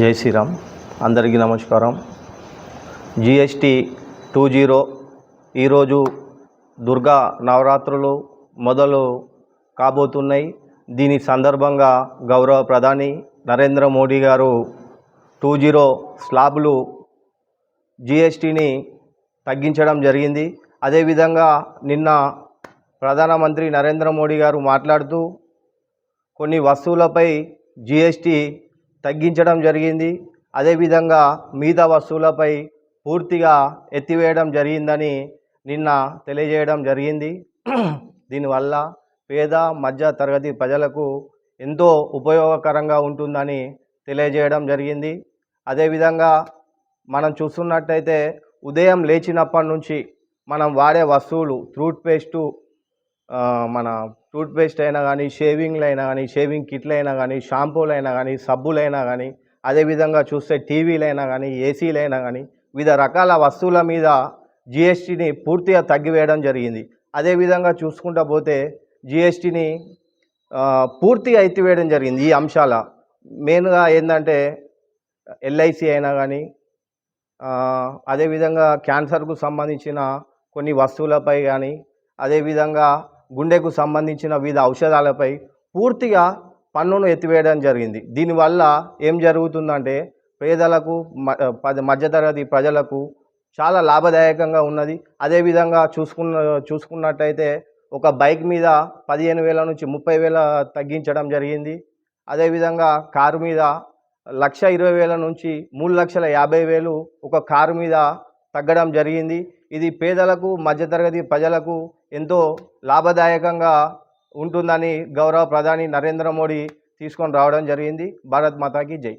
జై శ్రీరామ్. అందరికీ నమస్కారం. జిఎస్టి టూ జీరో ఈరోజు దుర్గా నవరాత్రులు మొదలు కాబోతున్నాయి. దీని సందర్భంగా గౌరవ ప్రధాని నరేంద్ర మోడీ గారు టూ జీరో స్లాబ్లు జిఎస్టిని తగ్గించడం జరిగింది. అదేవిధంగా నిన్న ప్రధానమంత్రి నరేంద్ర మోడీ గారు మాట్లాడుతూ కొన్ని వస్తువులపై జిఎస్టి తగ్గించడం జరిగింది. అదేవిధంగా మిగతా వస్తువులపై పూర్తిగా ఎత్తివేయడం జరిగిందని నిన్న తెలియజేయడం జరిగింది. దీనివల్ల పేద మధ్య తరగతి ప్రజలకు ఎంతో ఉపయోగకరంగా ఉంటుందని తెలియజేయడం జరిగింది. అదేవిధంగా మనం చూస్తున్నట్టయితే ఉదయం లేచినప్పటి నుంచి మనం వాడే వస్తువులు టూత్ పేస్టు మన టూత్పేస్ట్ అయినా కానీ షేవింగ్లు అయినా కానీ షేవింగ్ కిట్లు అయినా కానీ షాంపూలు అయినా కానీ సబ్బులైనా కానీ అదేవిధంగా చూస్తే టీవీలైనా కానీ ఏసీలైనా కానీ వివిధ రకాల వస్తువుల మీద జిఎస్టీని పూర్తిగా తగ్గివేయడం జరిగింది. అదేవిధంగా చూసుకుంటా పోతే జిఎస్టీని పూర్తిగా ఎత్తివేయడం జరిగింది ఈ అంశాల. మెయిన్గా ఏంటంటే ఎల్ఐసి అయినా కానీ అదేవిధంగా క్యాన్సర్కు సంబంధించిన కొన్ని వస్తువులపై కానీ అదేవిధంగా గుండెకు సంబంధించిన వివిధ ఔషధాలపై పూర్తిగా పన్నును ఎత్తివేయడం జరిగింది. దీనివల్ల ఏం జరుగుతుందంటే పేదలకు మ- మధ్యతరగతి ప్రజలకు చాలా లాభదాయకంగా ఉన్నది. అదేవిధంగా చూసుకున్న చూసుకున్నట్టయితే ఒక బైక్ మీద పదిహేను వేల నుంచి ముప్పై వేల తగ్గించడం జరిగింది. అదేవిధంగా కారు మీద లక్ష ఇరవై వేల నుంచి మూడు లక్షల యాభై వేలు ఒక కారు మీద తగ్గడం జరిగింది. ఇది పేదలకు మధ్యతరగతి ప్రజలకు ఎంతో లాభదాయకంగా ఉంటుందని గౌరవ ప్రధాని నరేంద్ర మోడీ తీసుకొని రావడం జరిగింది. భారత్ మాతాకి జై.